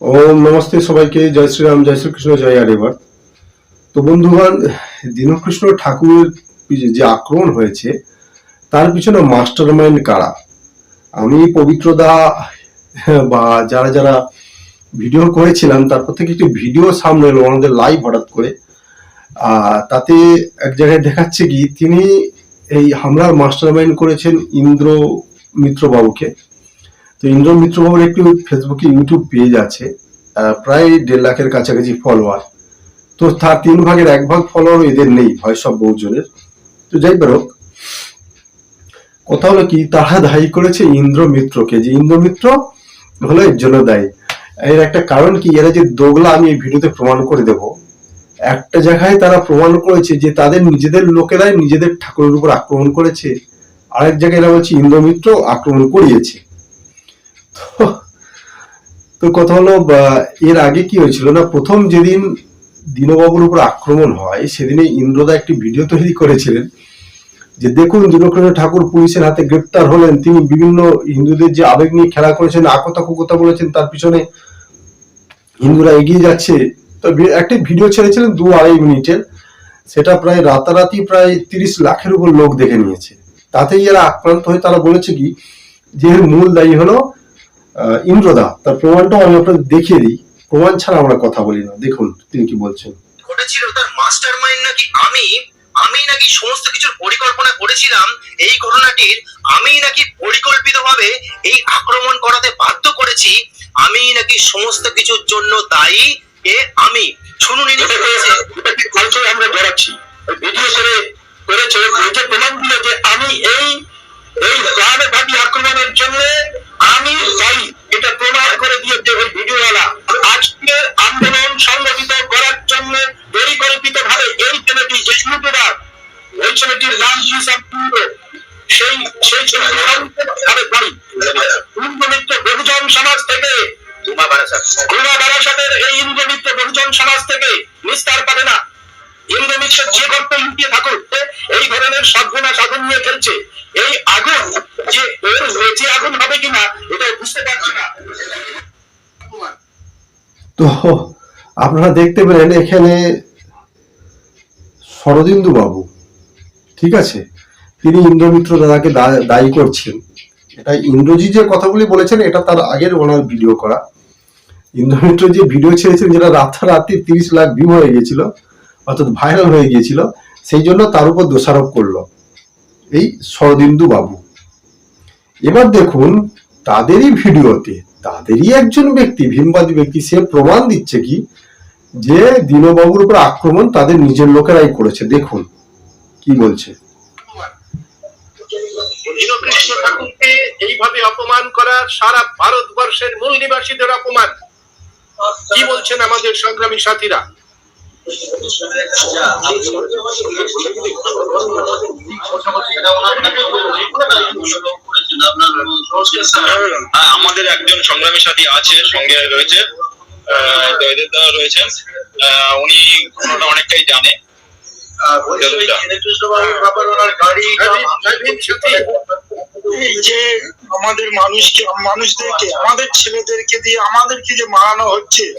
ওম নমস্তে সবাইকে, জয় শ্রীরাম, জয় শ্রীকৃষ্ণ, জয় আরেবার তো বন্ধুগণ, দীনকৃষ্ণ ঠাকুরের যে আক্রমণ হয়েছে, তার পিছনে মাস্টার মাইন্ড কারা? আমি পবিত্রদা বা যারা যারা ভিডিও করেছিলাম, তারপর থেকে একটি ভিডিও সামনে এলো, আমাদের লাইভ হঠাৎ করে। তাতে এক জায়গায় দেখাচ্ছে কি, তিনি এই হামলার মাস্টার মাইন্ড করেছেন ইন্দ্র মিত্র বাবুকে তো ইন্দ্র মিত্র বাবুর একটি ফেসবুকে ইউটিউব পেজ আছে প্রায় দেড় লাখের কাছাকাছি ফলোয়ার তো তার তিন ভাগের এক ভাগ ফলোয়ার এদের নেই ভয় সব বহুজনের। তো যাই বেরোক কথা হলো কি, তারা দায়ী করেছে ইন্দ্র মিত্রকে, যে ইন্দ্র মিত্র হলো এর জন্য দায়ী। এর একটা কারণ কি, এরা যে দোগলা, আমি এই ভিডিওতে প্রমাণ করে দেব। একটা জায়গায় তারা প্রমাণ করেছে যে তাদের নিজেদের লোকেরাই নিজেদের ঠাকুরের উপর আক্রমণ করেছে, আরেক জায়গায় এরা বলছে ইন্দ্র মিত্র আক্রমণ করিয়েছে। তো কথা হলো এর আগে কি হয়েছিল না, প্রথম যেদিন দীনবাবুর উপর আক্রমণ হয় সেদিনে ইন্দ্রদা একটি ভিডিও তৈরি করেছিলেন, যে দেখুন দীনকৃষ্ণ ঠাকুর পুলিশের হাতে গ্রেপ্তার হলেন, তিনি বিভিন্ন হিন্দুদের যে আবেগ নিয়ে খেলা করেছেন আকতা কুকতা বলেছেন, তার পিছনে হিন্দুরা এগিয়ে যাচ্ছে। তো একটি ভিডিও ছেড়েছিলেন দু আড়াই মিনিটের, সেটা প্রায় রাতারাতি প্রায় তিরিশ লাখের উপর লোক দেখে নিয়েছে। তাতেই এরা আক্রান্ত হয়ে, তারা বলেছে কি, যে মূল দায়ী হলো ইন্দ্রদা তার প্রমাণটাও আমি আপনাদের দেখিয়ে দিই। প্রমাণ ছাড়া আমরা কথা বলি না। দেখুন তিনি কি বলছেন। ঘটেছিল তার মাস্টার মাইন্ড নাকি আমি? আমি নাকি সমস্ত কিছুর পরিকল্পনা করেছিলাম। এই ঘটনাটির আমি নাকি পরিকল্পিতভাবে এই আক্রমণ করাতে বাধ্য করেছি। আমি নাকি সমস্ত কিছুর জন্য দায়ী এ আমি। শুনুন আমরা বেড়াচ্ছি। ভিডিও করে করেছে এটা প্রমাণ দিল যে আমি এই এই প্রাণঘাতী আক্রমণের জন্য প্রমাণ করে দিয়েছে ওই ভিডিওওয়ালা আজকে আন্দোলন সংগঠিত করার জন্য পরিকল্পিত ভাবে এই ছেলেটি যে ইউটিউবার ওই ছেলেটির নাম সেই সেই ছেলেটির ইন্দ্রমিত্র বহুজন সমাজ থেকে উমা বারাসাতের এই ইন্দ্রমিত্র বহুজন সমাজ থেকে নিস্তার পাবে না। ইন্দ্রমিত্র যে গর্ত লুকিয়ে থাকুক এই ধরনের সদ্গুণা সাধন নিয়ে খেলছে। এই আগুন যে ওর যে আগুন হবে কিনা এটা বুঝতে পারছি তো আপনারা দেখতে পেলেন এখানে শরদিন্দু বাবু ঠিক আছে? তিনি ইন্দ্রমিত্র দাদাকে দায়ী করছেন। এটা ইন্দ্রজি যে কথাগুলি বলেছেন, এটা তার আগের ওনার ভিডিও করা। ইন্দ্রমিত্র যে ভিডিও ছেড়েছেন, যেটা রাতারাতি তিরিশ লাখ ভিউ হয়ে গিয়েছিল, অর্থাৎ ভাইরাল হয়ে গিয়েছিল, সেই জন্য তার উপর দোষারোপ করল এই শরদিন্দু বাবু এবার দেখুন, তাদেরই ভিডিওতে তাদেরই একজন ব্যক্তি, ভীমবাদী ব্যক্তি, সে প্রমাণ দিচ্ছে কি? যে দীনবাবুর উপর আক্রমণ তাদের নিজের লোকেরাই করেছে। দেখুন, কি বলছে। এইভাবে অপমান করা সারা ভারতবর্ষের মূল নিবাসীদের অপমান। কি বলছেন আমাদের সংগ্রামী সাথীরা? হ্যাঁ আমাদের একজন সংগ্রামী সাথী আছে, সঙ্গে রয়েছে রয়েছেন। উনি ঘটনাটা অনেকটাই জানে। যে আমাদের মানুষকে, মানুষদেরকে, আমাদের ছেলেদেরকে দিয়ে আমাদেরকে যে মারানো হচ্ছে,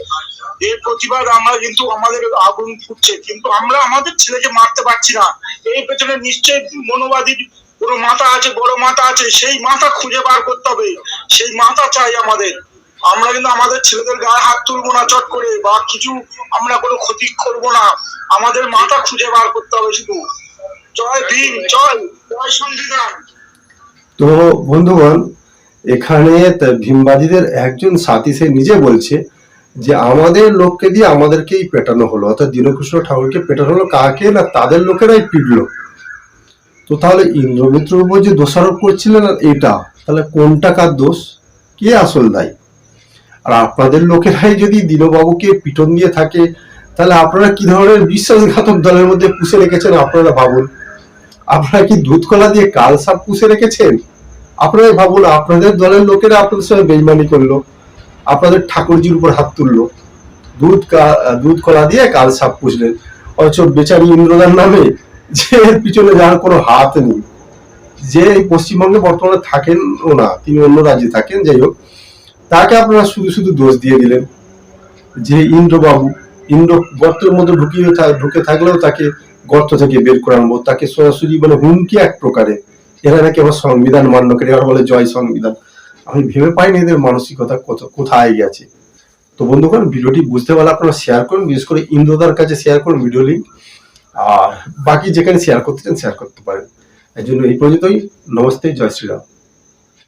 এর প্রতিবাদ আমরা কিন্তু আমাদের আগুন ফুটছে। কিন্তু আমরা আমাদের ছেলেকে মারতে পারছি না। এই পেছনে নিশ্চয়ই মনোবাদীর কোনো মাথা আছে, বড় মাথা আছে, সেই মাথা খুঁজে বার করতে হবে। সেই মাথা চাই আমাদের। আমরা কিন্তু আমাদের ছেলেদের গায়ে হাত তুলবো না চট করে, বা কিছু আমরা কোনো ক্ষতি করব না। আমাদের মাথা খুঁজে বার করতে হবে শুধু। জয় ভীম, জয় জয় সংবিধান। তো বন্ধুগণ, এখানে ভীমবাদীদের একজন সাথী সে নিজে বলছে যে, আমাদের লোককে দিয়ে আমাদেরকেই পেটানো হলো। অর্থাৎ দীনকৃষ্ণ ঠাকুরকে পেটানো হলো। কাকে না তাদের লোকেরাই পিটলো? তো তাহলে ইন্দ্রমিত্রর উপর যে দোষারোপ করছিলেন আর এটা, তাহলে কোনটা কার দোষ? কে আসল দায়ী? আর আপনাদের লোকেরাই যদি দীনবাবুকে পিটন দিয়ে থাকে, তাহলে আপনারা কি ধরনের বিশ্বাসঘাতক দলের মধ্যে পুষে রেখেছেন আপনারা ভাবুন? আপনারা কি দুধ কলা দিয়ে কাল সাপ পুষে রেখেছেন? আপনারাই ভাবুন, আপনাদের দলের লোকেরা আপনাদের সঙ্গে বেইমানি করল, আপনাদের ঠাকুরজির উপর হাত তুললো, দুধ দুধ কলা দিয়ে কাল সাপ পুষলেন। অথচ বেচারি ইন্দ্রদার নামে যে পিছনে যার কোনো হাত নেই, যে পশ্চিমবঙ্গে বর্তমানে থাকেন ও না, তিনি অন্য রাজ্যে থাকেন, যাই হোক, তাকে আপনারা শুধু শুধু দোষ দিয়ে দিলেন যে ইন্দ্রবাবু, ইন্দ্র গর্তের মধ্যে ঢুকিয়ে ঢুকে থাকলেও তাকে গর্ত থেকে বের করে আনব তাকে সরাসরি মানে হুমকি এক প্রকারে, এরা নাকি আবার সংবিধান মান্য করে এরা বলে জয় সংবিধান। আমি ভেবে পাইনি এদের মানসিকতা কত, কোথায় গেছে। তো বন্ধুগণ, ভিডিওটি বুঝতে পারলে আপনারা শেয়ার করুন, বিশেষ করে ইন্দ্রদার কাছে শেয়ার করুন ভিডিও লিঙ্ক আর বাকি যেখানে শেয়ার করতে চান শেয়ার করতে পারেন। এই জন্য এই পর্যন্তই। নমস্তে, জয় শ্রীরাম।